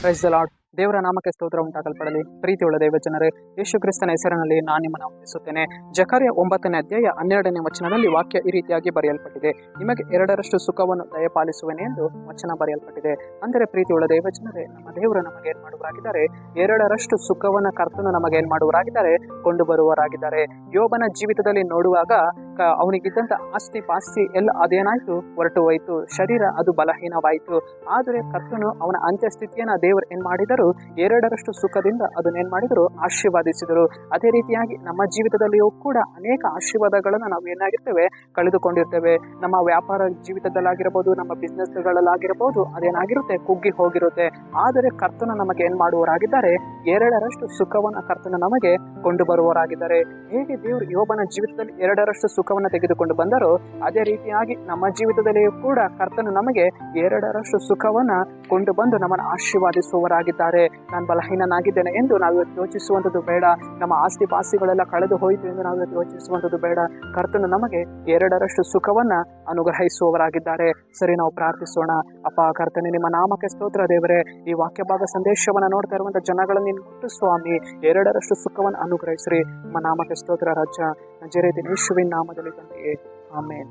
Praise the lord ದೇವರ ನಾಮಕ್ಕೆ ಸ್ತೋತ್ರ ಉಂಟಾಗಲ್ಪಡಲಿ. ಪ್ರೀತಿಯುಳ್ಳ ದೇವ ಜನರೇ ಯೇಸು ಕ್ರಿಸ್ತನ ಹೆಸರಿನಲ್ಲಿ ನಾನು ನಿಮ್ಮನ್ನು ವಂದಿಸುತ್ತೇನೆ. ಜಕಾರಿಯ ಒಂಬತ್ತನೇ ಅಧ್ಯಾಯ ಹನ್ನೆರಡನೇ ವಚನದಲ್ಲಿ ವಾಕ್ಯ ಈ ರೀತಿಯಾಗಿ ಬರೆಯಲ್ಪಟ್ಟಿದೆ. ನಿಮಗೆ ಎರಡರಷ್ಟು ಸುಖವನ್ನು ದಯಪಾಲಿಸುವೆನೆ ಎಂದು ವಚನ ಬರೆಯಲ್ಪಟ್ಟಿದೆ. ಅಂದರೆ ಪ್ರೀತಿಯುಳ್ಳ ದೇವ ಜನರೇ ನಮ್ಮ ದೇವರು ನಮಗೆ ಏನ್ ಮಾಡುವರಾಗಿದ್ದಾರೆ? ಎರಡರಷ್ಟು ಸುಖವನ್ನ ಕರ್ತನು ನಮಗೆ ಏನ್ ಮಾಡುವರಾಗಿದ್ದಾರೆ? ಕೊಂಡು ಬರುವವರಾಗಿದ್ದಾರೆ ಯೋಬನ ಜೀವಿತದಲ್ಲಿ ನೋಡುವಾಗ ಅವನಿಗಿದ್ದಂತ ಆಸ್ತಿ ಪಾಸ್ತಿ ಎಲ್ಲ ಅದೇನಾಯ್ತು? ಹೊರಟು ಹೋಯ್ತು ಶರೀರ ಅದು ಬಲಹೀನವಾಯಿತು. ಆದರೆ ಕರ್ತನು ಅವನ ಅಂತ್ಯಸ್ಥಿತಿಯನ್ನ ದೇವರು ಏನ್ ಮಾಡಿದರು? ಎರಡರಷ್ಟು ಸುಖದಿಂದ ಅದನ್ನ ಏನ್ ಮಾಡಿದರು? ಆಶೀರ್ವಾದಿಸಿದರು. ಅದೇ ರೀತಿಯಾಗಿ ನಮ್ಮ ಜೀವಿತದಲ್ಲಿಯೂ ಕೂಡ ಅನೇಕ ಆಶೀರ್ವಾದಗಳನ್ನ ನಾವು ಏನಾಗಿರ್ತೇವೆ? ಕಳೆದುಕೊಂಡಿರ್ತೇವೆ. ನಮ್ಮ ವ್ಯಾಪಾರ ಜೀವಿತದಲ್ಲಾಗಿರಬಹುದು ನಮ್ಮ ಬಿಸ್ನೆಸ್ಗಳಲ್ಲಾಗಿರ್ಬೋದು ಅದೇನಾಗಿರುತ್ತೆ? ಕುಗ್ಗಿ ಹೋಗಿರುತ್ತೆ. ಆದರೆ ಕರ್ತನ ನಮಗೆ ಏನ್ ಮಾಡುವವರಾಗಿದ್ದಾರೆ? ಎರಡರಷ್ಟು ಸುಖವನ್ನ ಕರ್ತನ ನಮಗೆ ಕೊಂಡು ಬರುವವರಾಗಿದ್ದಾರೆ ಹೇಗೆ ದೇವರು ಯೋಬನ ಜೀವಿತದಲ್ಲಿ ಎರಡರಷ್ಟು ಸುಖವನ್ನು ತೆಗೆದುಕೊಂಡು ಬಂದರೋ ಅದೇ ರೀತಿಯಾಗಿ ನಮ್ಮ ಜೀವಿತದಲ್ಲಿಯೂ ಕೂಡ ಕರ್ತನು ನಮಗೆ ಎರಡರಷ್ಟು ಸುಖವನ್ನ ಕೊಂಡು ಬಂದು ನಮ್ಮನ್ನು ಆಶೀರ್ವಾದಿಸುವವರಾಗಿದ್ದಾರೆ. ನಾನು ಬಲಹೀನನಾಗಿದ್ದೇನೆ ಎಂದು ನಾವು ಯೋಚಿಸುವಂಥದ್ದು ಬೇಡ. ನಮ್ಮ ಆಸ್ತಿ ಪಾಸ್ತಿಗಳೆಲ್ಲ ಕಳೆದು ಹೋಯಿತು ಎಂದು ನಾವು ಯೋಚಿಸುವಂಥದ್ದು ಬೇಡ. ಕರ್ತನು ನಮಗೆ ಎರಡರಷ್ಟು ಸುಖವನ್ನ ಅನುಗ್ರಹಿಸುವವರಾಗಿದ್ದಾರೆ. ಸರಿ, ನಾವು ಪ್ರಾರ್ಥಿಸೋಣ. ಅಪ್ಪ, ಕರ್ತನೆ, ನಿಮ್ಮ ನಾಮಕ್ಕೆ ಸ್ತೋತ್ರ ದೇವರೇ. ಈ ವಾಕ್ಯ ಭಾಗ ಸಂದೇಶವನ್ನು ನೋಡ್ತಾ ಇರುವಂಥ ಜನಗಳನ್ನು ಸ್ವಾಮಿ, ಎರಡರಷ್ಟು ಸುಖವನ್ನು ಅನುಗ್ರಹಿಸ್ರಿ. ನಿಮ್ಮ ನಾಮಕ್ಕೆ ಸ್ತೋತ್ರ ರಾಜ. நஜரேதின் இயேசுவின் நாமதொலி தந்தையே ஆமேன்.